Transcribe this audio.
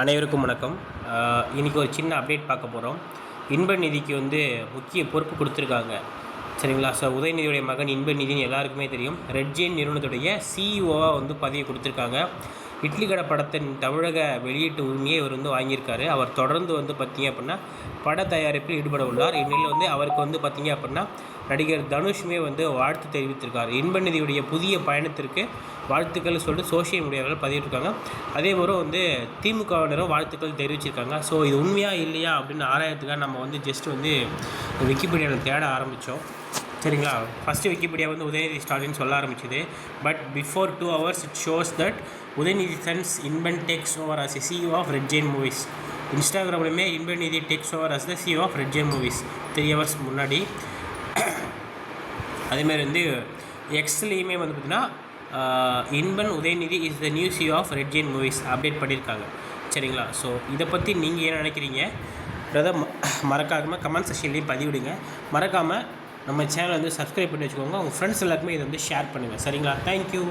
அனைவருக்கும் வணக்கம். இன்றைக்கி இன்னைக்கு ஒரு சின்ன அப்டேட் பார்க்க போகிறோம் இன்ப நிதிக்கு வந்து முக்கிய பொறுப்பு கொடுத்துருக்காங்க. சரிங்களா? ஸோ உதயநிதியுடைய மகன் இன்ப நிதின்னு எல்லாருக்குமே தெரியும். ரெட்ஜெயின் நிறுவனத்துடைய சிஇஓவாக வந்து பதவி கொடுத்துருக்காங்க. இட்லி கடை படத்தின் தமிழக வெளியீட்டு உரிமையை இவர் வந்து வாங்கியிருக்காரு. அவர் தொடர்ந்து வந்து பார்த்தீங்க அப்படின்னா பட தயாரிப்பில் ஈடுபட உள்ளார். இந்நிலையில் வந்து அவருக்கு வந்து பார்த்தீங்க அப்படின்னா நடிகர் தனுஷுமே வந்து வாழ்த்து தெரிவித்திருக்கார். இன்பநிதியுடைய புதிய பயணத்திற்கு வாழ்த்துக்கள் சொல்லிட்டு சோஷியல் மீடியாவில் பதிவிட்டிருக்காங்க. அதே போல் வந்து திமுகவினரும் வாழ்த்துக்கள் தெரிவிச்சிருக்காங்க. ஸோ இது உண்மையாக இல்லையா அப்படின்னு ஆராயத்துக்காக நம்ம வந்து ஜஸ்ட் வந்து விக்கிபீடியாவில் தேட ஆரம்பித்தோம் சரிங்களா? ஃபஸ்ட்டு விக்கிபீடியா வந்து உதயநிதி ஸ்டாலின் சொல்ல ஆரம்பிச்சது. But before two hours it shows that Udhayanidhi son's Inban takes over as CEO of Red Giant Movies இன்ஸ்டாகிராம்லையுமே Inban Nidhi takes over as the CEO of Red Giant Movies three hours முன்னாடி. அதேமாதிரி வந்து எக்ஸ்லேயுமே வந்து பார்த்திங்கன்னா Inban Udhayanidhi is the new CEO of Red Giant Movies update பண்ணியிருக்காங்க சரிங்களா? So இதை பற்றி நீங்கள் என்ன நினைக்கிறீங்க? பிரதர் மறக்காமல் கமெண்ட் செஷன்லேயும் பதிவிடுங்க. மறக்காமல் நம்ம சேனல் வந்து சப்ஸ்கிரைப் பண்ணி வச்சுக்கோங்க. உங்கள் ஃப்ரெண்ட்ஸ் எல்லாருக்குமே இதை வந்து ஷேர் பண்ணுங்கள் சரிங்களா? தேங்க்யூ